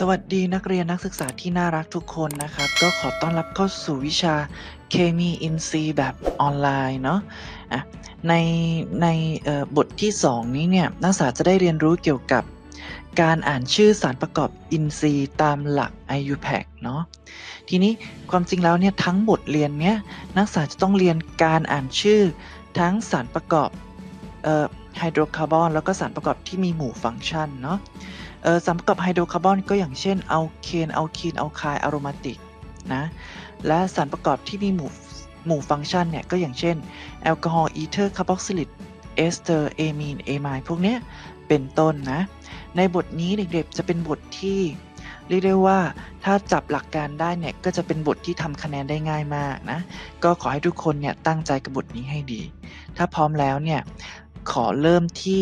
สวัสดีนักเรียนนักศึกษาที่น่ารักทุกคนนะครับ ก็ขอต้อนรับเข้าสู่วิชาเคมีอินทรีย์แบบออนไลน์เนาะะในในบทที่ 2 นี้เนี่ยนักศึกษาจะได้เรียนรู้เกี่ยวกับการอ่านชื่อสารประกอบอินทรีย์ตามหลัก IUPAC เนาะทีนี้ความจริงแล้วเนี่ยทั้งบทเรียนเนี้ยนักศึกษาจะต้องเรียนการอ่านชื่อทั้งสารประกอบไฮโดรคาร์บอนแล้วก็สารประกอบที่มีหมู่ฟังก์ชันเนาะ ออสารประกอบไฮโดรคาร์บอนก็อย่างเช่นอัลเคนอัลคีนอัลคล์อะโรมาติกนะและสารประกอบที่มีหมู่หมู่ฟังก์ชันเนี่ย ก็อย่างเช่นแอลกอฮอล์อีเทอร์คาร์บอกซิลิกเอสเตอร์เอมีนเอมายพวกเนี้ยเป็นต้นนะ ในบทนี้เด็กๆจะเป็นบทที่เรียกได้ว่าถ้าจับหลักการได้เนี่ย ก็จะเป็นบทที่ทำคะแนนได้ง่ายมากนะ ก็ขอให้ทุกคนเนี่ยตั้งใจกับบทนี้ให้ดี ถ้าพร้อมแล้วเนี่ย ขอเริ่มที่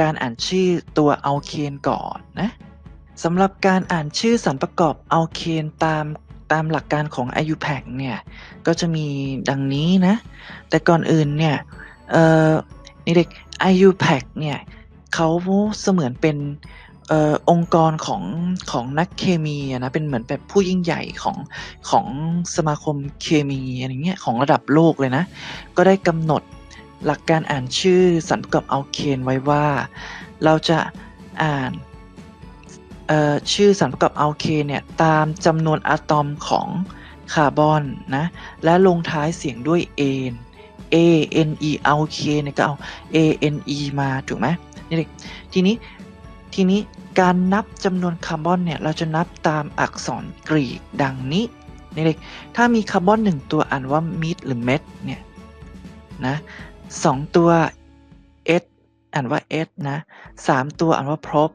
การอ่านชื่อตัวอัลเคนก่อนนะสำหรับการอ่านชื่อสารประกอบอัลเคนตามตามหลักการของ IUPAC เนี่ย ก็จะมีดังนี้นะ แต่ก่อนอื่นเนี่ยเอ่อเด็ก IUPAC เนี่ยเขาเสมือนเป็นออองค์กรของของนักเคมีนะเป็นเหมือนแบบผู้ยิ่งใหญ่ของของสมาคมเคมีอะไรเงี้ยของระดับโลกเลยนะ ก็ได้กำหนด หลักการอ่านชื่อสารประกอบอัลเคนไว้ว่า เราจะอ่านชื่อสารประกอบอัลเคนเนี่ยตามจำนวนอะตอมของคาร์บอนนะและลงท้ายเสียงด้วย a n a n e อัลเคนเนี่ยก็เอา a n e มาถูกไหมนี่เด็กทีนี้ทีนี้การนับจำนวนคาร์บอนเนี่ยเราจะนับตามอักษรกรีกดังนี้นี่เด็กถ้ามีคาร์บอนหนึ่งตัวอ่านว่ามิดหรือเม็ดเนี่ยนะ สองตัว s อ่านว่า s นะสามตัวอ่านว่า prop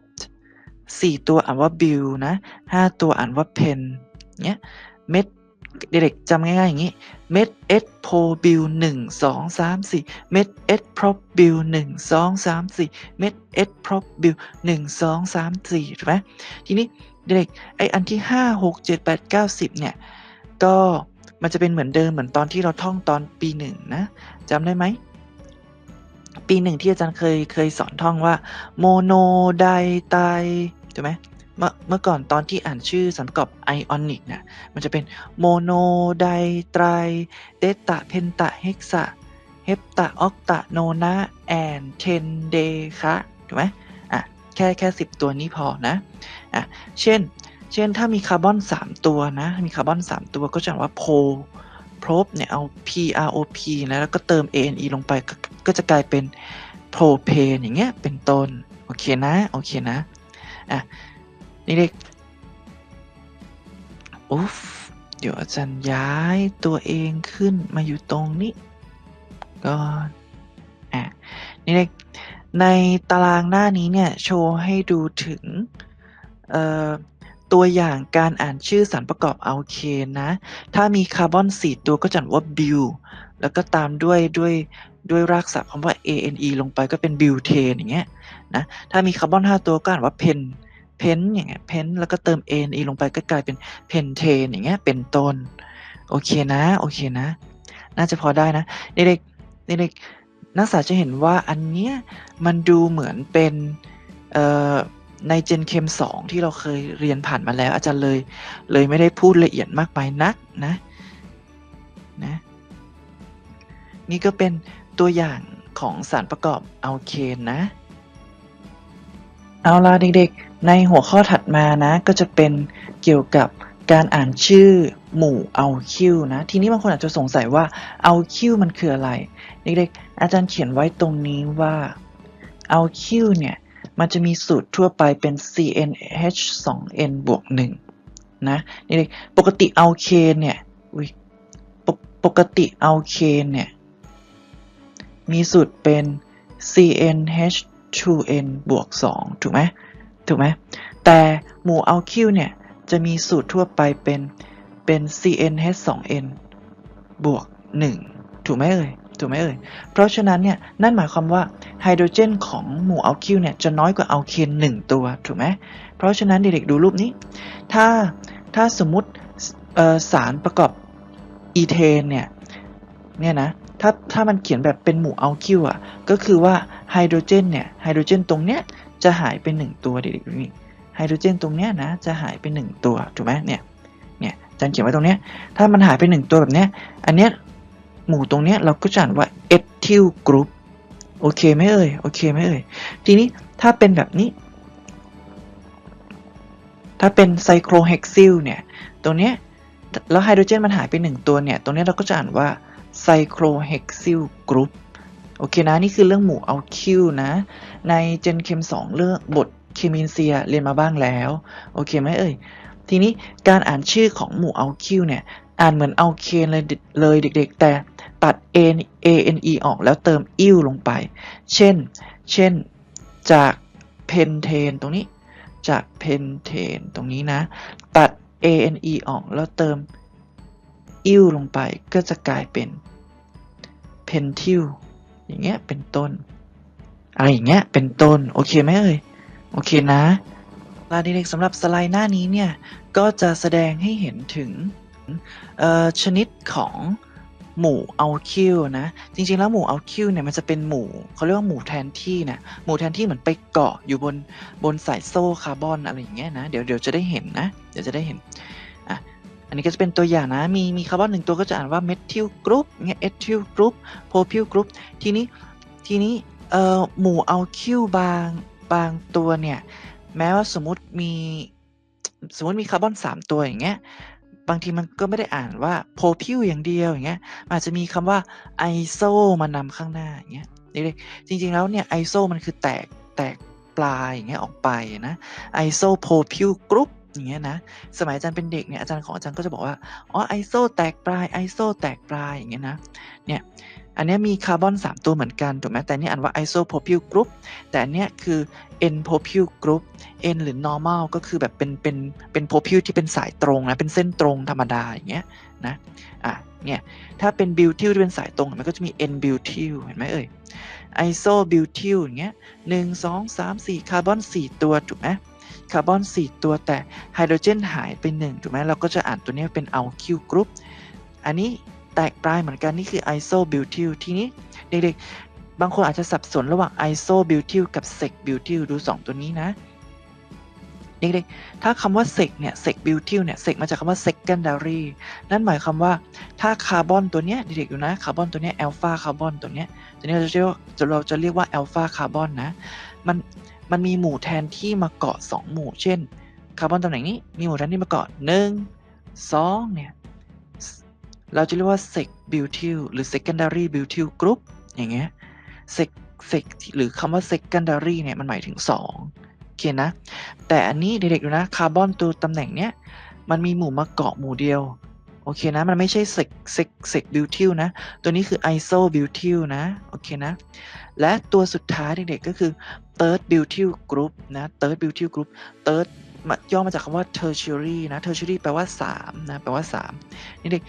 สี่ตัวอ่านว่า bill นะห้าตัวอ่านว่า pen เนี้ยเม็ดเด็กๆจำง่ายๆอย่างนี้ เม็ด s pro bill หนึ่งสองสามสี่เม็ด s prop bill หนึ่งสองสามสี่เม็ด s prop bill หนึ่งสองสามสี่ถูกไหมทีนี้เด็กๆไออันที่ห้าหกเจ็ดแปดเก้าสิบเนี่ย ก็มันจะเป็นเหมือนเดิมเหมือนตอนที่เราท่องตอนปีหนึ่งนะจำได้ไหม ปีหนึ่งที่อาจารย์เคยเคยสอนท่องว่าโมโนไดไตถูกไหมเมื่อเมื่อก่อนตอนที่อ่านชื่อสารประกอบไอออนิกเนี่ยมันจะเป็นโมโนไดไตรเดตาเพนตาเฮกซาเฮปตาออกตาโนนาแอนเทนเดคะถูกไหมอะแค่แค่สิบตัวนี้พอนะอะเช่น เช่นถ้ามีคาร์บอน 3 ตัวนะ มีคาร์บอน 3 ตัวก็จะว่าโพ โพรบเนี่ยเอา P R O P นะแล้วก็เติม A N E ลงไปก็ก็จะกลายเป็นโพรเพนอย่างเงี้ยเป็นต้น โอเคนะ โอเคนะ อะ นี่เด็กอุ๊ฟเดี๋ยวอาจารย์ย้ายตัวเองขึ้นมาอยู่ตรงนี้ก่อนอะนี่เด็กในตารางหน้านี้เนี่ย โชว์ให้ดูถึง เอ่อ ตัวอย่างการอ่านชื่อสารประกอบอัลเคนนะ ถ้ามีคาร์บอน4ตัวก็จะว่าบิวแล้วก็ตามด้วยด้วยด้วยรากศัพท์คำว่า ane ลงไปก็เป็นบิวเทนอย่างเงี้ยนะ ถ้ามีคาร์บอน5ตัวก็อ่านว่าเพนเพนอย่างเงี้ยเพนแล้วก็เติม ane ลงไปก็กลายเป็นเพนเทนอย่างเงี้ยเป็นต้น โอเคนะโอเคนะ น่าจะพอได้นะเด็กๆเด็กๆนักศึกษาจะเห็นว่าอันเนี้ยมันดูเหมือนเป็นเอ่อ ในเจนเคม2ที่เราเคยเรียนผ่านมาแล้ว อาจารย์เลยเลยไม่ได้พูดละเอียดมากไปนักนะนะนี่ก็เป็นตัวอย่างของสารประกอบอัลเคนนะ เอาล่ะเด็กๆ ในหัวข้อถัดมานะ ก็จะเป็นเกี่ยวกับการอ่านชื่อหมู่อัลคิวนะ ทีนี้บางคนอาจจะสงสัยว่าอัลคิวมันคืออะไร เด็กๆ อาจารย์เขียนไว้ตรงนี้ว่าอัลคิวเนี่ย มันจะมีสูตรทั่วไปเป็น CnH 2n บวก1นะนี่ปกติอัลเคนเนี่ยอุ้ยปกปกติอัลเคนเนี่ยมีสูตรเป็น CnH 2n บวก2ถูกไหมถูกไหมแต่หมู่อัลคิวเนี่ยจะมีสูตรทั่วไปเป็นเป็น CnH 2n บวก1ถูกไหมเอ่ย ถูกไหมเอ่ย เพราะฉะนั้นเนี่ยนั่นหมายความว่าไฮโดรเจนของหมู่อัลคิลเนี่ยจะน้อยกว่าอัลเคนหนึ่งตัวถูกไหมเพราะฉะนั้นเด็กๆดูรูปนี้ ถ้าถ้าสมมติสารประกอบอีเทนเนี่ยเนี่ยนะถ้าถ้ามันเขียนแบบเป็นหมู่อัลคิลอะก็คือว่าไฮโดรเจนเนี่ยไฮโดรเจนตรงเนี้ยจะหายไปหนึ่งตัวเด็กๆดูนี่ไไฮโดรเจนตรงเนี้ยนะจะหายไปหนึ่งตัวถูกไหมเนี่ยเนี่ยอาจารย์เขียนไว้ตรงเนี้ยถ้ามันหายไปหนึ่งตัวแบบเนี้ยอันเนี้ย หมู่ตรงเนี้ยเราก็จะอ่านว่าเอทิลกรุ๊ปโอเคไหมเอ่ย โอเคไหมเอ่ย ทีนี้ถ้าเป็นแบบนี้ ถ้าเป็นไซโครเฮกซิลเนี่ย ตรงเนี้ยแล้วไฮโดรเจนมันหายไปหนึ่งตัวเนี่ย ตรงเนี้ยเราก็จะอ่านว่าไซโครเฮกซิลกรุ๊ปโอเคนะ นี่คือเรื่องหมู่อัลคิวนะ ในเจนเคม2เรื่องบทเคมีนเซียเรียนมาบ้างแล้ว โอเคไหมเอ่ย ทีนี้การอ่านชื่อของหมู่อัลคิวเนี่ย อ่านเหมือนเอัลเคนเลยเลยเด็กๆ แต่ตัด a a n e ออกแล้วเติมอิ้วลงไป เช่น เช่น จากเพนเทนตรงนี้ จากเพนเทนตรงนี้นะ ตัด a n e ออกแล้วเติมอิ้วลงไปก็จะกลายเป็นเพนทิลอย่างเงี้ยเป็นต้น อะไรอย่างเงี้ยเป็นต้น โอเคไหมเอ่ย โอเคนะลาเด็กๆสำหรับสไลด์หน้านี้เนี่ย ก็จะแสดงให้เห็นถึง ชนิดของหมู่อัลคิวนะ จริงๆ แล้วหมู่อัลคิวเนี่ยมันจะเป็นหมู่เขาเรียกว่าหมู่แทนที่นะหมู่แทนที่เหมือนไปเกาะอยู่บนบนสายโซ่คาร์บอนอะไรอย่างเงี้ยนะเดี๋ยวเดี๋ยวจะได้เห็นนะ เดี๋ยวจะได้เห็นอะอันนี้ก็จะเป็นตัวอย่างนะ มีมีคาร์บอนหนึ่งตัวก็จะอ่านว่าเมทิลกรุ๊ปเงี้ยเอทิลกรุ๊ปโพพิลกรุ๊ปทีนี้ทีนี้เอ่อหมู่อัลคิวบางบางตัวเนี่ยแม้ว่าสมมติมีสมมติมีคาร์บอน 3 ตัวอย่างเงี้ย บางทีมันก็ไม่ได้อ่านว่าโพพิวอย่างเดียวอย่างเงี้ยอาจจะมีคำว่าไอโซมานำข้างหน้าอย่างเงี้ยเด็กๆจริง ๆ แล้วเนี่ยไอโซมันคือแตกแตกปลายอย่างเงี้ยออกไปนะไอโซโพพิวกรุ๊ปอย่างเงี้ยนะสมัยอาจารย์เป็นเด็กเนี่ยอาจารย์ของอาจารย์ก็จะบอกว่าอ๋อไอโซแตกปลายไอโซแตกปลายอย่างเงี้ยนะเนี่ย อันนี้มีคาร์บอน 3 ตัวเหมือนกันถูกไหมแต่นี่อ่านว่า isopropyl group แต่อันเนี้ยคือ n propyl group n หรือ normal ก็คือแบบเป็นเป็นเป็น propyl ที่เป็นสายตรงนะเป็นเส้นตรงธรรมดาอย่างเงี้ยนะอะเนี่ยถ้าเป็น butyl ที่เป็นสายตรงมันก็จะมี n butyl เห็นไหมเอ่ย iso butyl อย่างเงี้ยหนึ่งสองสามสี่คาร์บอนสี่ตัวถูกไหมคาร์บอนสี่ตัวแต่ไฮโดรเจนหายไปหนึ่งถูกไหมเราก็จะอ่านตัวนี้เป็น alkyl group อันนี้ แตกปลายเหมือนกันนี่คือ isobutyl ทีนี้เด็กๆ บางคนอาจจะสับสนระหว่าง isobutyl กับ sec-butyl ดู 2 ตัวนี้นะเด็กๆ ถ้าคำว่า sec เนี่ย sec-butyl เนี่ย sec มาจากคำว่า secondary นั่นหมายความว่าถ้าคาร์บอนตัวเนี้ยเด็กๆดูนะ คาร์บอนตัวเนี้ย alpha คาร์บอนตัวเนี้ย ตัวนี้เราจะเรียกว่าเราจะเรียกว่า alpha คาร์บอนนะ มัน มันมีหมู่แทนที่มาเกาะ 2 หมู่ เช่น คาร์บอนตำแหน่งนี้ มีหมู่แทนที่มาเกาะ1 2เนี่ย เราจะเรียกว่า sec butyl หรือ secondary butyl group อย่างเงี้ย sec sec หรือคำว่า secondary เนี่ยมันหมายถึง2โอเคนะ แต่อันนี้เด็กๆดูนะคาร์บอนตัวตำแหน่งเนี้ยมันมีหมู่มาเกาะหมู่เดียว โอเคนะ มันไม่ใช่ sec sec sec butyl นะ ตัวนี้คือ iso butyl นะ โอเคนะ และตัวสุดท้ายเด็กๆก็คือ third butyl group นะ third butyl group third ย่อมาจากคำว่า tertiary นะ tertiary แปลว่า 3 นะ แปลว่า 3 นี่เด็ก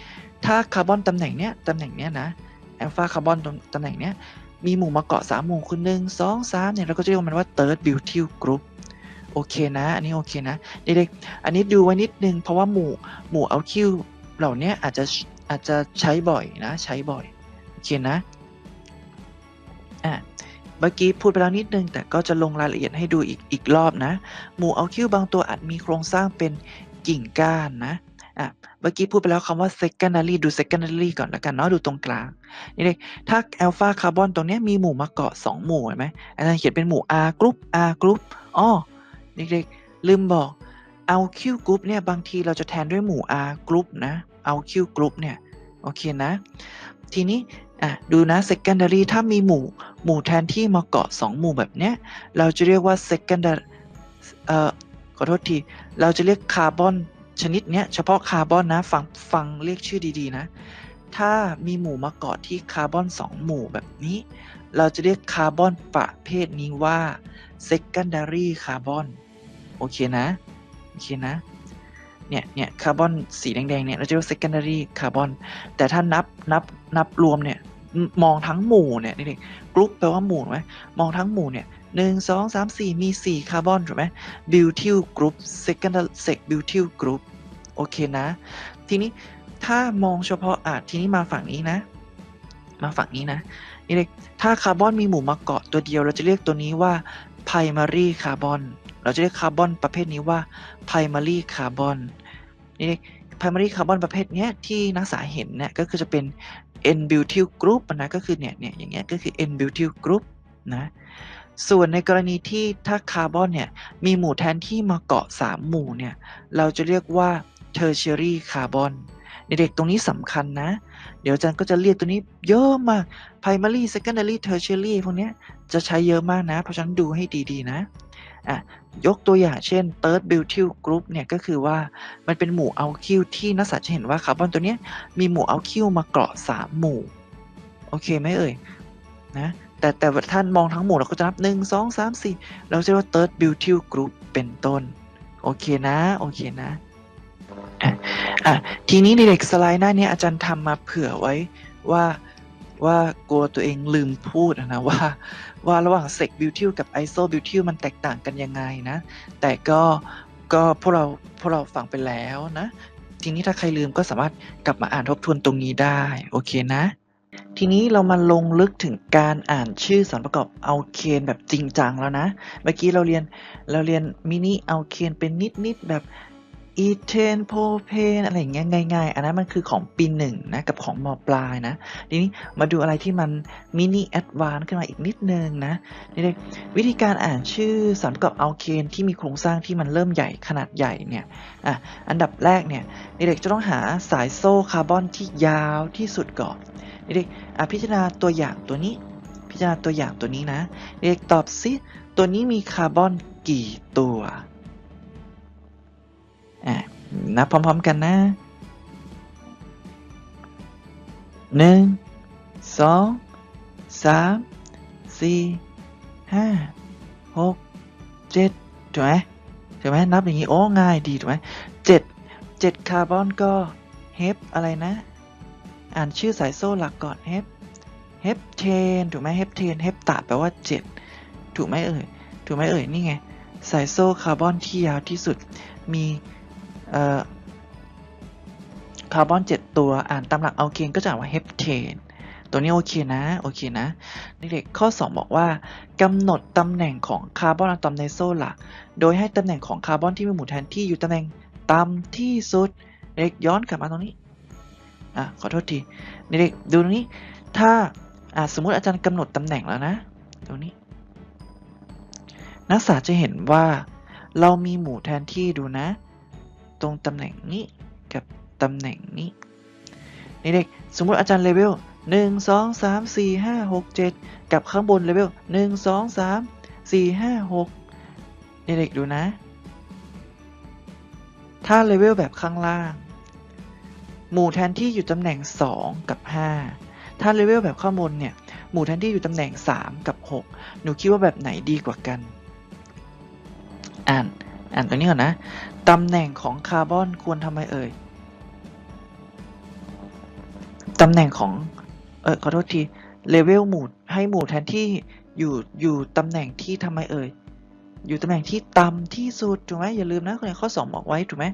ถ้าคาร์บอนตำแหน่งเนี้ยตำแหน่งเนี้ยนะแอลฟาคาร์บอนตำแหน่งเนี้ยมีหมู่มาเกาะ3หมู่คือ1 2 3เนี่ยเราก็จะเรียกมันว่า third butyl group โอเคนะ อันนี้โอเคนะเด็กๆอันนี้ดูไว้นิดนึง เพราะว่าหมู่หมู่อัลคิวเหล่านี้อาจจะอาจจะใช้บ่อยนะใช้บ่อยโอเคนะอะเมื่อกี้พูดไปแล้วนิดนึง แต่ก็จะลงรายละเอียดให้ดูอีกอีกรอบนะ หมู่อัลคิวบางตัวอาจมีโครงสร้างเป็นกิ่งก้านนะ อะเมื่อกี้พูดไปแล้วคำว่า secondary ดู secondary ก่อนแล้วกันเนาะดูตรงกลางนี่เลยถ้า alpha คาร์บอนตรงนี้มีหมู่มาเกาะ 2 หมู่เห็นไหมอาจารย์เขียนเป็นหมู่ R group R group อ๋อเด็กๆลืมบอก alkyl group เนี่ยบางทีเราจะแทนด้วยหมู่ R group นะ alkyl group เนี่ยโอเคนะ ทีนี้อะดูนะ secondary ถ้ามีหมู่หมู่แทนที่มาเกาะ 2 หมู่แบบเนี้ยเราจะเรียกว่า secondary เอ่อขอโทษที เราจะเรียกคาร์บอน ชนิดเนี้ยเฉพาะคาร์บอนนะฟังฟังเรียกชื่อดีๆนะ ถ้ามีหมู่มาเกาะที่คาร์บอน 2 หมู่แบบนี้ เราจะเรียกคาร์บอนประเภทนี้ว่า secondary คาร์บอนโอเคนะ โอเคนะ เนี่ยเนี่ยคาร์บอนสีแดงๆเนี่ยเราจะเรียก secondary คาร์บอนแต่ถ้านับนับนับรวมเนี่ยมองทั้งหมู่เนี่ยเด็กๆ กรุ๊ปแปลว่าหมู่ไหมมองทั้งหมู่เนี่ยหนึ่งสองสามสี่มีสี่คาร์บอนถูกไหมบิวทิลกรุ๊ป secondary sec butyl group โอเคนะ ทีนี้ถ้ามองเฉพาะอะทีนี้มาฝั่งนี้นะ มาฝั่งนี้นะนี่เลยถ้าคาร์บอนมีหมู่มาเกาะตัวเดียว เราจะเรียกตัวนี้ว่า primary carbon เราจะเรียกคาร์บอนประเภทนี้ว่า primary carbon นี่ primary carbon ประเภทเนี้ยที่นักศึกษาเห็นเนี่ยก็คือจะเป็น n butyl group นะก็คือเนี่ยเนี่ยอย่างเงี้ยก็คือ n butyl group นะส่วนในกรณีที่ถ้าคาร์บอนเนี่ยมีหมู่แทนที่มาเกาะ 3 หมู่เนี่ยเราจะเรียกว่า tertiary carbon เด็กๆตรงนี้สำคัญนะ เดี๋ยวอาจารย์ก็จะเรียกตัวนี้เยอะมาก primary secondary tertiary พวกเนี้ยจะใช้เยอะมากนะ เพราะฉะนั้นดูให้ดีๆนะอะ ยกตัวอย่างเช่น third butyl group เนี่ยก็คือว่ามันเป็นหมู่อัลคิลที่นักศึกษาจะเห็นว่าคาร์บอนตัวเนี้ยมีหมู่อัลคิลมาเกาะ3หมู่ โอเคไหมเอ่ยนะแต่แต่ท่านมองทั้งหมู่เราก็จะนับ1 2 3 4เราจะเรียกว่า third butyl group เป็นต้น โอเคนะ โอเคนะอะอะทีนี้ในเด็กสไลด์หน้านี้อาจารย์ทำมาเผื่อไว้ว่า ว่ากลัวตัวเองลืมพูดนะว่า ว่าระหว่างเซกบิวทิลกับไอโซบิวทิลมันแตกต่างกันยังไงนะ แต่ก็ก็พวกเราพวกเราฟังไปแล้วนะ ทีนี้ถ้าใครลืมก็สามารถกลับมาอ่านทบทวนตรงนี้ได้ โอเคนะ ทีนี้เรามาลงลึกถึงการอ่านชื่อสารประกอบอัลเคนแบบจริงจังแล้วนะ เมื่อกี้เราเรียนเราเรียนมินิอัลเคนเป็นนิดๆแบบ อีเทนโพเพนอะไรอย่างเงี้ยง่ายๆ อันนั้นมันคือของปีหนึ่งนะ กับของมปลายนะ ทีนี้มาดูอะไรที่มันมินิแอดวานขึ้นมาอีกนิดนึงนะนี่เลยวิธีการอ่านชื่อสารประกอบอัลเคนที่มีโครงสร้างที่มันเริ่มใหญ่ขนาดใหญ่เนี่ยอะอันดับแรกเนี่ยเด็กจะต้องหาสายโซ่คาร์บอนที่ยาวที่สุดก่อนเด็กอะพิจารณาตัวอย่างตัวนี้ พิจารณาตัวอย่างตัวนี้นะเด็กตอบซิตัวนี้มีคาร์บอนกี่ตัว อะนับพร้อม ๆ กันนะหนึ่งสองสามสี่ห้าหกเจ็ดถูกไหมถูกไหมนับอย่างนี้ โอ้ ง่ายดีถูกไหมเจ็ดเจ็ดคาร์บอนก็เฮฟอะไรนะ อ่านชื่อสายโซ่หลักก่อนเฮฟเฮปเทนถูกไหมเฮปเทนเฮปตาแปลว่าเจ็ดถูกไหมเอ่ย ถูกไหมเอ่ย นี่ไง สายโซ่คาร์บอนที่ยาวที่สุดมี คาร์บอน 7 ตัวอ่านตามหลักอัลเคนก็จะอ่านว่าเฮปเทนตัวนี้โอเคนะ โอเคนะเด็กข้อ 2 บอกว่ากำหนดตำแหน่งของคาร์บอนอะตอมในโซ่หลัก โดยให้ตำแหน่งของคาร์บอนที่มีหมู่แทนที่อยู่ตำแหน่งต่ำที่สุดเด็กย้อนกลับมาตรงนี้อะขอโทษทีเด็กดูตรงนี้ ถ้าอะสมมุติอาจารย์กำหนดตำแหน่งแล้วนะตรงนี้ นักศึกษาจะเห็นว่าเรามีหมู่แทนที่ดูนะ ตรงตำแหน่งนี้กับตำแหน่งนี้นี่เด็กสมมติอาจารย์เลเวลหนึ่งสองสามสี่ห้าหกเจ็ดกับข้างบนเลเวลหนึ่งสองสามสี่ห้าหกนี่เด็กดูนะ ถ้าเลเวลแบบข้างล่าง หมู่แทนที่อยู่ตำแหน่ง 2 กับ 5 ถ้าเลเวลแบบข้างบนเนี่ย หมู่แทนที่อยู่ตำแหน่ง 3 กับ 6 หนูคิดว่าแบบไหนดีกว่ากัน อ่าน อ่านตัวนี้ก่อนนะ ตำแหน่งของคาร์บอนควรทำไมเอ่ย ตำแหน่งของ เออขอโทษที เลเวลหมู่ให้หมู่แทนที่อยู่อยู่ตำแหน่งที่ทำไมเอ่ย อยู่ตำแหน่งที่ต่ำที่สุดถูกไหมอย่าลืมนะในข้อ 2 บอกไว้ถูกไหม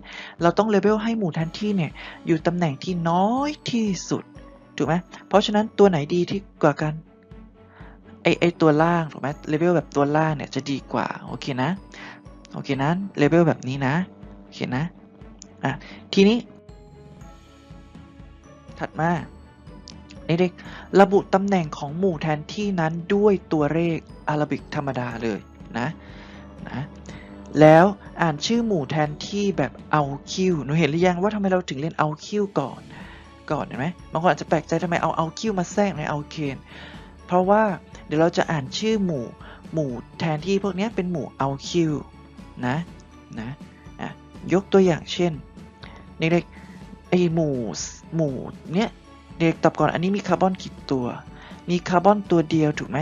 เราต้องเลเวลให้หมู่แทนที่เนี่ยอยู่ตำแหน่งที่น้อยที่สุดถูกไหมเพราะฉะนั้นตัวไหนดีที่กว่ากันไอไอตัวล่างถูกไหมเลเวลแบบตัวล่างเนี่ยจะดีกว่าโอเคนะโอเคนะเลเวลแบบนี้นะ โอเคนะอะทีนี้ ถัดมาเด็กระบุตำแหน่งของหมู่แทนที่นั้นด้วยตัวเลขอาราบิกธรรมดาเลยนะนะแล้วอ่านชื่อหมู่แทนที่แบบเอาคิวหนูเห็นหรือยังว่าทำไมเราถึงเรียนเอาคิวก่อนก่อนเห็นไหมบางคนอาจจะแปลกใจทำไมเอาเอาคิวมาแทรกในเอาเคนเพราะว่าเดี๋ยวเราจะอ่านชื่อหมู่หมู่แทนที่พวกนี้เป็นหมู่เอาคิวนะ ยกตัวอย่างเช่นเด็กๆไอหมู่หมู่เนี้ยเด็กตอบก่อนอันนี้มีคาร์บอนกี่ตัว มีคาร์บอนตัวเดียวถูกไหม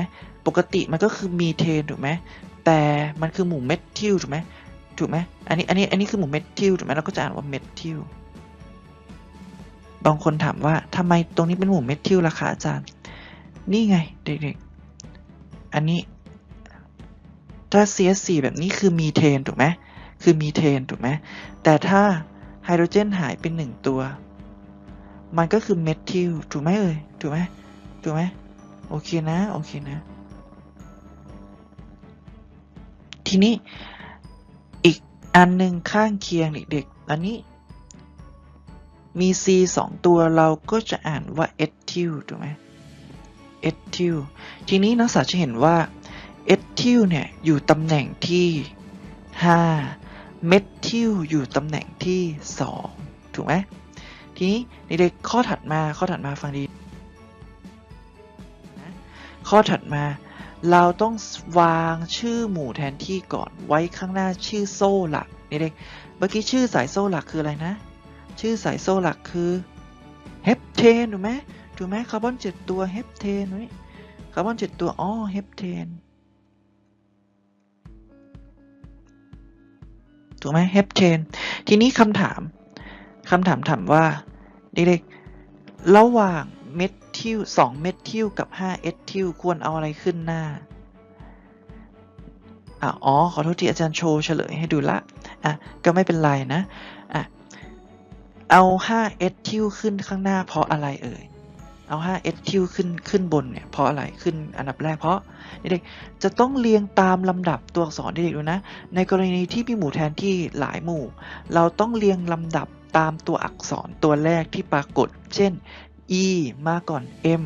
ปกติมันก็คือมีเทนถูกไหมแต่มันคือหมู่เมทิลถูกไหมถูกไหมอันนี้อันนี้อันนี้คือหมู่เมทิลถูกไหมเราก็จะอ่านว่าเมทิลบางคนถามว่าทำไมตรงนี้เป็นหมู่เมทิลล่ะคะอาจารย์ นี่ไงเด็กๆ อันนี้ถ้า CH4 แบบนี้คือมีเทนถูกไหม คือมีเทนถูกไหมแต่ถ้าไฮโดรเจนหายเป็นหนึ่งตัว มันก็คือเมทิลถูกไหมเอ่ยถูกไหมถูกไหมโอเคนะ โอเคนะ ทีนี้อีกอันหนึ่งข้างเคียงเด็กๆอันนี้มี c สองตัวเราก็จะอ่านว่า e t h y l ถูกไหม e t h y l ทีนี้นักศึกษาจะเห็นว่า e t h y l เนี่ย อยู่ตำแหน่งที่ 5 m e t h y l อยู่ตำแหน่งที่ 2 ถูกไหมทีนี้เด็กข้อถัดมาข้อถัดมาฟังดีนะข้อถัดมาเราต้องวางชื่อหมู่แทนที่ก่อนไว้ข้างหน้าชื่อโซ่หลักนี่เด็กเมื่อกี้ชื่อสายโซ่หลักคืออะไรนะ ชื่อสายโซ่หลักคือเฮปเทนถูกไหมถูกไหมคาร์บอนเจ็ดตัวเฮปเทนไว้คาร์บอนเจ็ดตัวอ๋อเฮปเทน ถูกไหมเฮปเทนทีนี้คำถามคำถามถามว่าเด็กๆระหว่างเมทิลสองเมทิลกับ5เอทิลควรเอาอะไรขึ้นหน้าอ๋อ ขอโทษที่อาจารย์โชว์เฉลยให้ดูละ อะ ก็ไม่เป็นไรนะ อะ เอา5เอทิลขึ้นข้างหน้าเพราะอะไรเอ่ย เอา5เอทิลขึ้นขึ้นบนเนี่ยเพราะอะไรขึ้นอันดับแรกเพราะเด็กๆจะต้องเรียงตามลำดับตัวอักษรเด็กดูนะ ในกรณีที่มีหมู่แทนที่หลายหมู่ เราต้องเรียงลำดับตามตัวอักษรตัวแรกที่ปรากฏ เช่น e มาก่อน m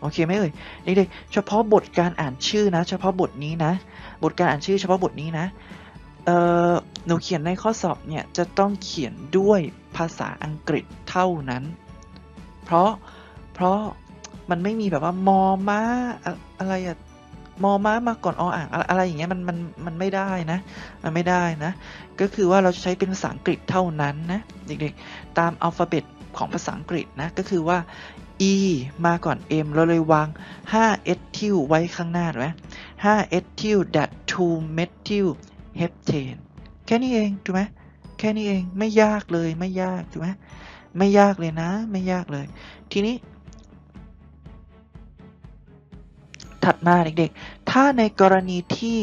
โอเคไหมเอ่ยเด็กๆเฉพาะบทการอ่านชื่อนะ เฉพาะบทนี้นะ บทการอ่านชื่อเฉพาะบทนี้นะเอ่อหนูเขียนในข้อสอบเนี่ยจะต้องเขียนด้วยภาษาอังกฤษเท่านั้น เพราะ เพราะมันไม่มีแบบว่ามอม้าอะไรอะมอม้ามาก่อนออ่างอะไรอย่างเงี้ยมันมันมันไม่ได้นะ มันไม่ได้นะ ก็คือว่าเราจะใช้เป็นภาษาอังกฤษเท่านั้นนะเด็กๆตามอัลฟาเบตของภาษาอังกฤษนะก็คือว่า e มาก่อน m เราเลยวาง5 ethyl ไว้ข้างหน้าถูกไหม5 ethyl that 2 methyl heptane แค่นี้เองถูกไหมแค่นี้เองไม่ยากเลยไม่ยากถูกไหมไม่ยากเลยนะ ไม่ยากเลย ทีนี้ ถัดมาเด็กๆ ถ้าในกรณีที่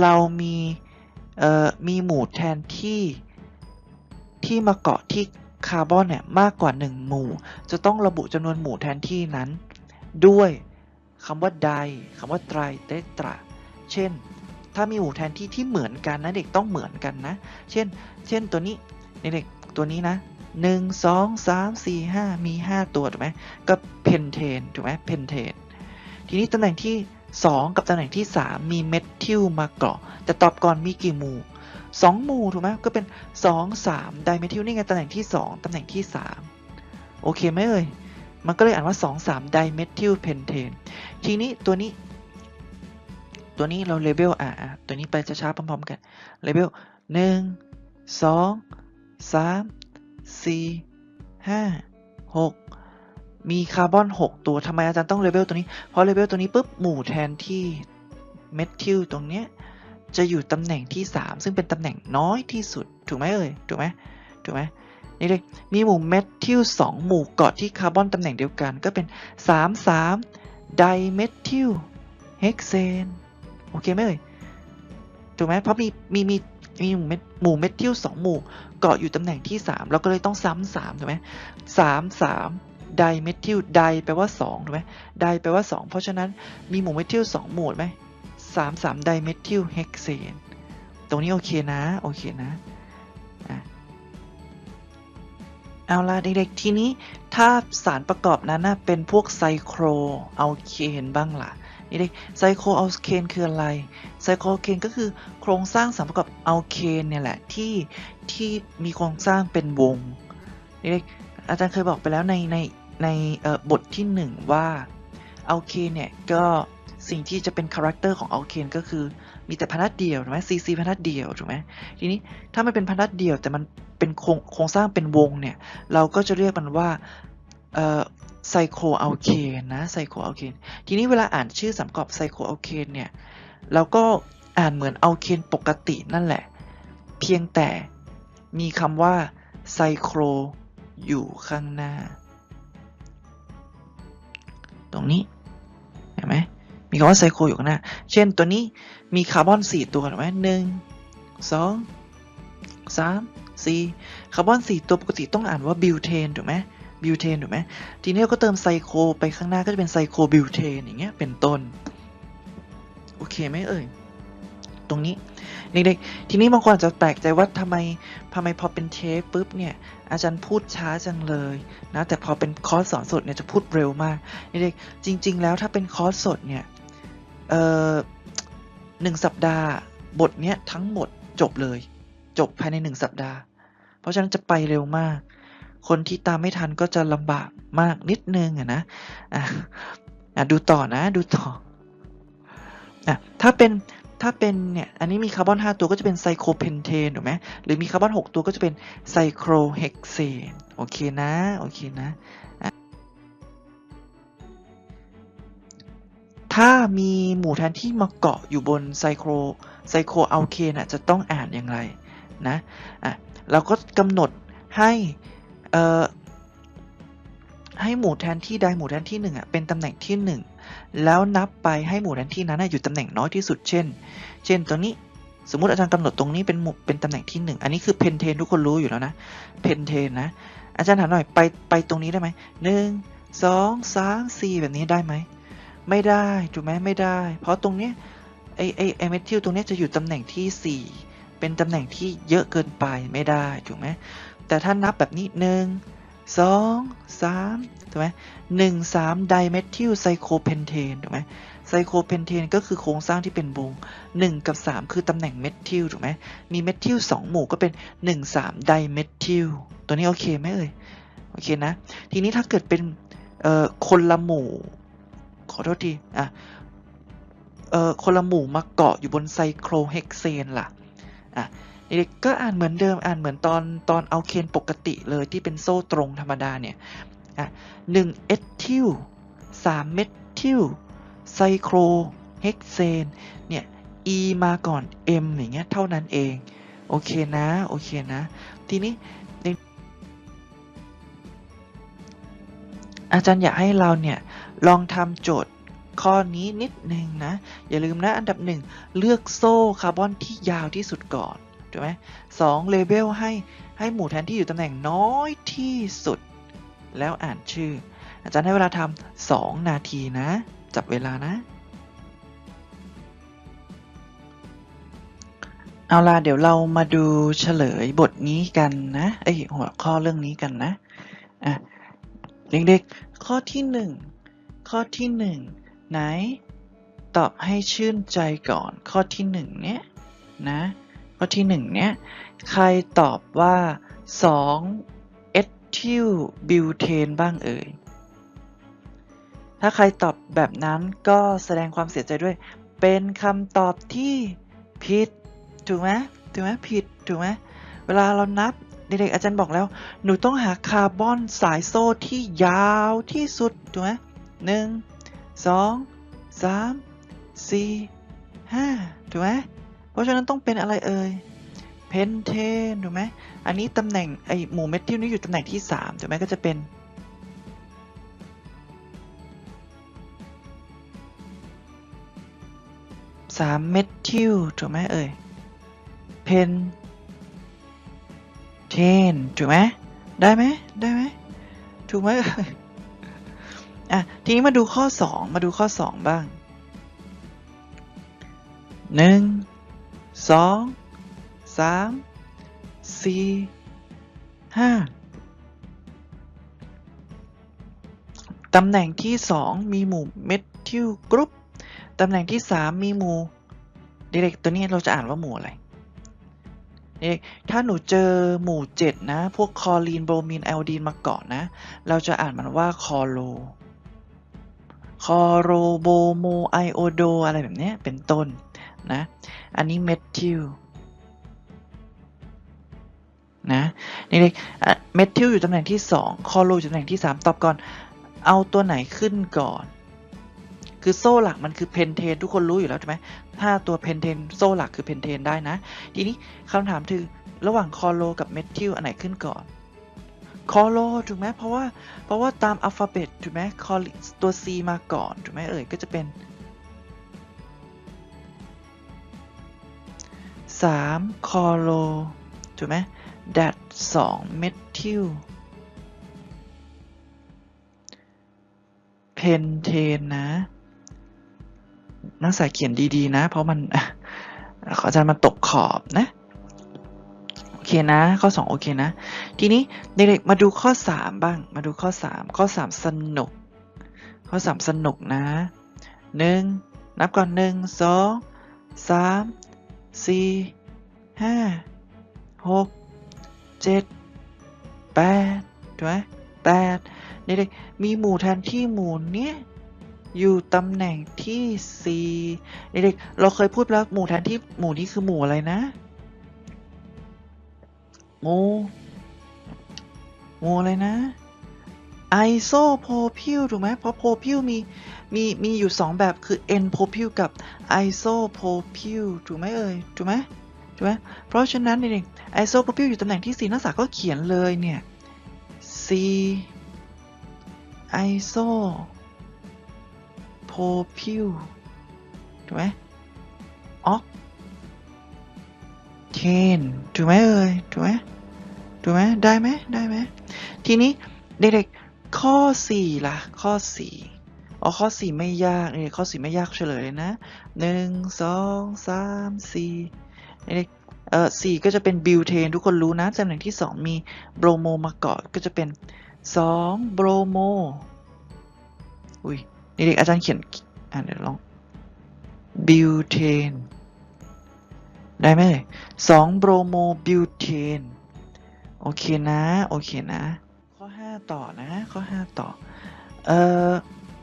เรามีมีหมู่แทนที่ที่มาเกาะที่คาร์บอนเนี่ยมากกว่า 1 หมู่ จะต้องระบุจำนวนหมู่แทนที่นั้น ด้วยคำว่าไดคำว่าไตรเตตรา เช่น ถ้ามีหมู่แทนที่ที่เหมือนกันนะเด็กต้องเหมือนกันนะ เช่น เช่นตัวนี้เด็กตัวนี้นะ1 2 3 4 5 มี 5 ตัวถูกไหมก็เพนเทนถูกไหมเพนเทน ทีนี้ตำแหน่งที่ 2 กับตำแหน่งที่ 3 มีเมทิลมาเกาะ แต่ตอบก่อนมีกี่หมู่ 2 หมู่ถูกไหมก็เป็น 2 3ไดเมทิลนี่ไงตำแหน่งที่ 2ตำแหน่งที่ 3 โอเคไหมเอ่ยมันก็เลยอ่านว่า 2 3ไดเมทิลเพนเทนทีนี้ตัวนี้ ตัวนี้เราเลเบลอ่าตัวนี้ไปช้าๆพร้อมๆกันเลเบลหนึ่งสองสามสี่ห้าหก มีคาร์บอน 6 ตัวทำไมอาจารย์ต้องเลเบลตัวนี้ เพราะเลเบลตัวนี้ปุ๊บหมู่แทนที่เมทิลตรงเนี้ยจะอยู่ตำแหน่งที่ 3 ซึ่งเป็นตำแหน่งน้อยที่สุด ถูกไหมเอ่ย ถูกไหมถูกไหมนี่เลยมีหมู่เมทิล2หมู่เกาะที่คาร์บอนตำแหน่งเดียวกัน ก็เป็น 3 3 ไดเมทิลเฮกเซน โอเคไหมเอ่ย ถูกไหมเพราะมีมีมีมีหมู่เมทหมู่เมทิลสองหมู่เกาะอยู่ตำแหน่งที่ 3 เราก็เลยต้องซ้ำสามถูกไหมสามสาม ไดเมทิลไดแปลว่า2ถูกไหมไดแปลว่า 2 เพราะฉะนั้นมีหมู่เมทิล2หมู่ไหมสามสามไดเมทิลเฮกเซนตรงนี้โอเคนะ โอเคนะอะเอาละเด็กๆทีนี้ถ้าสารประกอบนั้นนะเป็นพวกไซโครอัลเคนบ้างล่ะนี่เด็กไซโครอัลเคนคืออะไรไซโครอัลเคนก็คือโครงสร้างสารประกอบอัลเคนเนี่ยแหละที่ที่มีโครงสร้างเป็นวงนี่เด็กอาจารย์เคยบอกไปแล้วในใน ในบทที่ 1 ว่าอัลเคนเนี่ยก็สิ่งที่จะเป็นคาแรคเตอร์ของอัลเคนก็คือมีแต่พนัดเดียวถูกไหมซีซีพนัดเดียวถูกไหมทีนี้ถ้าไม่เป็นพนัดเดียวแต่มันเป็นโครงโครงสร้างเป็นวงเนี่ย เราก็จะเรียกมันว่าไซโคอัลเคนนะไซโคอัลเคนทีนี้เวลาอ่านชื่อสามกอบไซโคอัลเคนเนี่ยเราก็อ่านเหมือนอัลเคนปกตินั่นแหละ เพียงแต่มีคำว่าไซโครอยู่ข้างหน้า ตรงนี้เห็นไหมมีคำว่าไซโคอยู่ข้างหน้า เช่นตัวนี้มีคาร์บอน 4 ตัวถูกไหมหนึ่งสองสามสี่คาร์บอน 4 ตัวปกติต้องอ่านว่าบิวเทนถูกไหมบิวเทนถูกไหมทีนี้เราก็เติมไซโคไปข้างหน้าก็จะเป็นไซโคบิวเทนอย่างเงี้ยเป็นต้น โอเคไหมเอ่ย ตรงนี้ เด็กๆ ทีนี้บางคนอาจจะแปลกใจว่าทำไมทำไมพอเป็นเทปปุ๊บเนี่ยอาจารย์พูดช้าจังเลยนะแต่พอเป็นคอร์สสอนสดเนี่ยจะพูดเร็วมากเด็กๆจริง ๆ แล้วถ้าเป็นคอร์สสดเนี่ยเอ่อหนึ่งสัปดาห์บทเนี้ยทั้งหมดจบเลย จบภายในหนึ่งสัปดาห์ เพราะฉะนั้นจะไปเร็วมาก คนที่ตามไม่ทันก็จะลำบากมากนิดนึงอะนะอะอะดูต่อนะดูต่ออะถ้าเป็น ถ้าเป็นเนี่ย อันนี้มีคาร์บอน 5 ตัวก็จะเป็นไซโคเพนเทนถูกไหมหรือมีคาร์บอน 6 ตัวก็จะเป็นไซโครเฮกเซนโอเคนะ โอเคนะ ถ้ามีหมู่แทนที่มาเกาะอยู่บนไซโครไซโคอัลเคนอะจะต้องอ่านอย่างไรนะอะเราก็กำหนดให้เอ่อให้หมู่แทนที่ใดหมู่แทนที่หนึ่งอะเป็นตำแหน่งที่หนึ่ง แล้วนับไปให้หมู่แทนที่นั้นอยู่ตำแหน่งน้อยที่สุดเช่น เช่นตัวนี้สมมติอาจารย์กำหนดตรงนี้เป็นหมู่เป็นตำแหน่งที่หนึ่งอันนี้คือเพนเทนทุกคนรู้อยู่แล้วนะเพนเทนนะ อาจารย์ถามหน่อยไปไปตรงนี้ได้ไหมหนึ่งสองสามสี่แบบนี้ได้ไหมไม่ได้ถูกไหมไม่ได้ เพราะตรงเนี้ยไอไอไอเมทิลตรงเนี้ยจะอยู่ตำแหน่งที่สี่เป็นตำแหน่งที่เยอะเกินไปไม่ได้ถูกไหมแต่ถ้านับแบบนี้หนึ่งสองสาม ถูกไหมหนึ่งสามไดเมทิลไซโคเพนเทนถูกไหมไซโคเพนเทนก็คือโครงสร้างที่เป็นวงหนึ่งกับสามคือตำแหน่งเมทิลถูกไหมมีเมทิลสองหมู่ก็เป็นหนึ่งสามไดเมทิลตัวนี้โอเคไหมเอ่ย โอเคนะ ทีนี้ถ้าเกิดเป็นคนละหมู่ ขอโทษที อะคนละหมู่มาเกาะอยู่บนไซโครเฮกเซนล่ะ อะเด็กก็อ่านเหมือนเดิมอ่านเหมือนตอนตอนเอาเคนปกติเลยที่เป็นโซ่ตรงธรรมดาเนี่ย อะหนึ่งเอทิลสามเมทิลไซโครเฮกเซนเนี่ย e มาก่อน m อย่างเงี้ยเท่านั้นเอง โอเคนะ โอเคนะ ทีนี้อาจารย์อยากให้เราเนี่ย ลองทำโจทย์ข้อนี้นิดนึงนะ อย่าลืมนะ อันดับหนึ่งเลือกโซ่คาร์บอนที่ยาวที่สุดก่อน ถูกไหมสองเลเบลให้ให้หมู่แทนที่อยู่ตำแหน่งน้อยที่สุด แล้วอ่านชื่อ อาจารย์ให้เวลาทำสองนาทีนะ จับเวลานะ เอาล่ะเดี๋ยวเรามาดูเฉลยบทนี้กันนะไอหัวข้อเรื่องนี้กันนะอะเด็กๆข้อที่หนึ่งข้อที่หนึ่งไหน ตอบให้ชื่นใจก่อนข้อที่หนึ่งเนี้ยนะข้อที่หนึ่งเนี้ยใครตอบว่า2เอ ทิลบิวเทนบ้างเอ่ย ถ้าใครตอบแบบนั้นก็แสดงความเสียใจด้วย เป็นคำตอบที่ผิด ถูกไหมถูกไหมผิด ถูกไหมเวลาเรานับเด็กๆอาจารย์บอกแล้ว หนูต้องหาคาร์บอนสายโซ่ที่ยาวที่สุด ถูกไหมหนึ่งสองสามสี่ห้าถูกไหมเพราะฉะนั้นต้องเป็นอะไรเอ่ย เพนเทนถูกไหมอันนี้ตำแหน่งไอหมู่เมทิลนี้อยู่ตำแหน่งที่สามถูกไหมก็จะเป็นสามเมทิลถูกไหมเอ่ยเพนเทนถูกไหมได้ไหมได้ไหมถูกไหมเอ่ยอะทีนี้มาดูข้อ 2 มาดูข้อ 2 บ้าง 1 2 3 4 5ตำแหน่งที่ 2 มีหมู่เมทิลกรุ๊ปตำแหน่งที่ 3 มีหมู่เด็กๆตัวนี้เราจะอ่านว่าหมู่อะไรเด็กถ้าหนูเจอหมู่ 7 นะ พวกคอลีนโบรมีนไอโอดีนมาเกาะนะ เราจะอ่านมันว่าคอโล คอโรโบโมไอโอโดอะไรแบบนี้เป็นต้นนะ อันนี้เมทิล นี่เด็กเมทิลอยู่ตำแหน่งที่2คอโลอยู่ตำแหน่งที่ 3 ตอบก่อน เอาตัวไหนขึ้นก่อน คือโซ่หลักมันคือเพนเทนทุกคนรู้อยู่แล้วใช่ไหมถ้าตัวเพนเทนโซ่หลักคือเพนเทนได้นะ ทีนี้คำถามคือระหว่างคอโลกับเมทิลอันไหนขึ้นก่อนคอโลถูกไหมเพราะว่าเพราะว่าตามอัลฟาเบตถูกไหมคอตัว C มาก่อนถูกไหมเอ่ยก็จะเป็น 3 คอโลถูกไหม ดัด2เมทิลเพนเทนนะ นักศึกษาเขียนดีๆ นะ เพราะมันอาจารย์มาตกขอบนะ โอเคนะ ข้อ 2 โอเคนะ ทีนี้เด็กๆมาดูข้อ 3 บ้าง มาดูข้อ 3 ข้อ 3 สนุก ข้อ 3 สนุกนะ 1 นับก่อน 1 2 3 4 5 6 7 8ถูกไหม8เด็กๆมีหมู่แทนที่หมู่เนี้ยอยู่ตำแหน่งที่4เด็กๆเราเคยพูดแล้วหมู่แทนที่หมู่นี้คือหมู่อะไรนะ หมู่ หมู่อะไรนะไอโซโพพิลถูกไหมเพราะโพพิลมีมีมีอยู่ 2 แบบคือ n โพพิลกับไอโซโพพิลถูกไหมเอ่ยถูกไหม ถูกไหมเพราะฉะนั้นเด็กๆไอโซโพพิลอยู่ตำแหน่งที่ 4 นักศึกษาก็เขียนเลยเนี่ย C ไอโซโพพิลถูกไหมออกเทนถูกไหมเอ่ยถูกไหมถูกไหมได้ไหมได้ไหมทีนี้เด็กๆข้อ 4 ล่ะ ข้อ 4อ๋อข้อ 4 ไม่ยากเด็กๆข้อ 4 ไม่ยากเฉลยเลยนะ 1 2 3 4 เด็กๆเอ่อ4ก็จะเป็นบิวเทนทุกคนรู้นะตำแหน่งที่ 2 มีโบรโมมาเกาะก็จะเป็น2โบรโมอุ้ยนี่เด็กอาจารย์เขียนอ่าเดี๋ยวลองบิวเทนได้ไหมสองโบรโมบิวเทนโอเคนะ โอเคนะ ข้อ 5 ต่อนะ ข้อ 5 ต่อ เอ่อ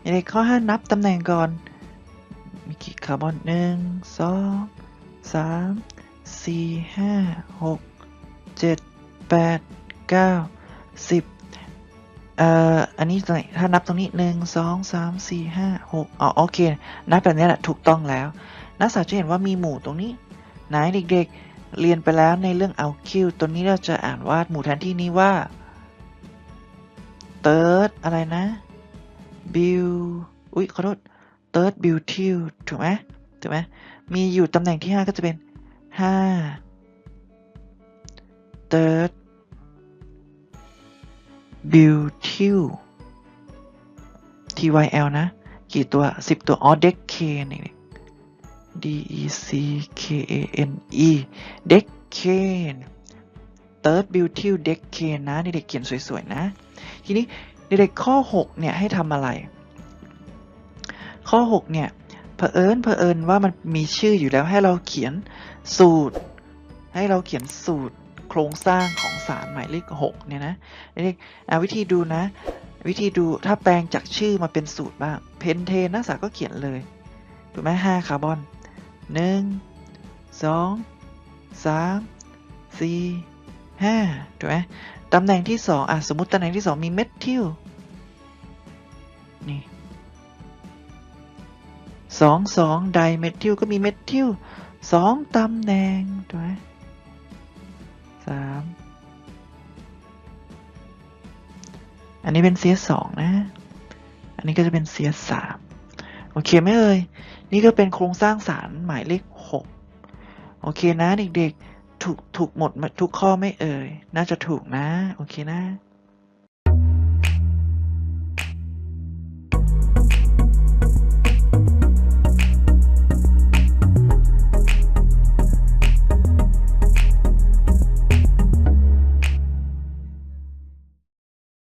เด็กข้อ 5 นับตำแหน่งก่อน มีกี่คาร์บอนหนึ่งสองสาม สี่ห้าหกเจ็ดแปดเก้าสิบเอ่อ อันนี้ตรงไหนถ้านับตรงนี้หนึ่งสองสามสี่ห้าหกอ๋อโอเค นับแบบนี้แหละถูกต้องแล้ว นักศึกษาจะเห็นว่ามีหมู่ตรงนี้ไหนเด็กๆ เรียนไปแล้วในเรื่องเอาคิวตัวนี้เราจะอ่านว่าหมู่แทนที่นี้ว่า third อะไรนะ bill อุ๊ยขอโทษ third butyl ถูกไหมถูกไหมมีอยู่ตำแหน่งที่ 5 ก็จะเป็น 5 third butyl tyl นะ กี่ตัว10ตัว อ๋อ decane นี่ D E C K A N E decane third butyl decane นะ นี่เด็กเขียนสวย ๆ นะ ทีนี้เด็กข้อ 6 เนี่ย ให้ทำอะไร ข้อ 6 เนี่ยเผอิญเผอิญว่ามันมีชื่ออยู่แล้วให้เราเขียน สูตร ให้เราเขียนสูตรโครงสร้างของสารหมายเลข6เนี่ยนะเด็กวิธีดูนะ วิธีดูถ้าแปลงจากชื่อมาเป็นสูตรบ้างเพนเทนนักศึกษาก็เขียนเลยถูกไหมห้าคาร์บอนหนึ่งสองสามสี่ห้าถูกไหมตำแหน่งที่สองอะสมมติตำแหน่งที่สองมีเมทิลนี่สองสองไดเมทิลก็มีเมทิล สองตำแหน่งถูกไหมสามอันนี้เป็นเสียสองนะ อันนี้ก็จะเป็นเสียสามโอเคไหมเอ่ย นี่ก็เป็นโครงสร้างสารหมายเลขหกโอเคนะเด็กๆ ถูกถูกหมดทุกข้อไม่เอ่ย น่าจะถูกนะ โอเคนะ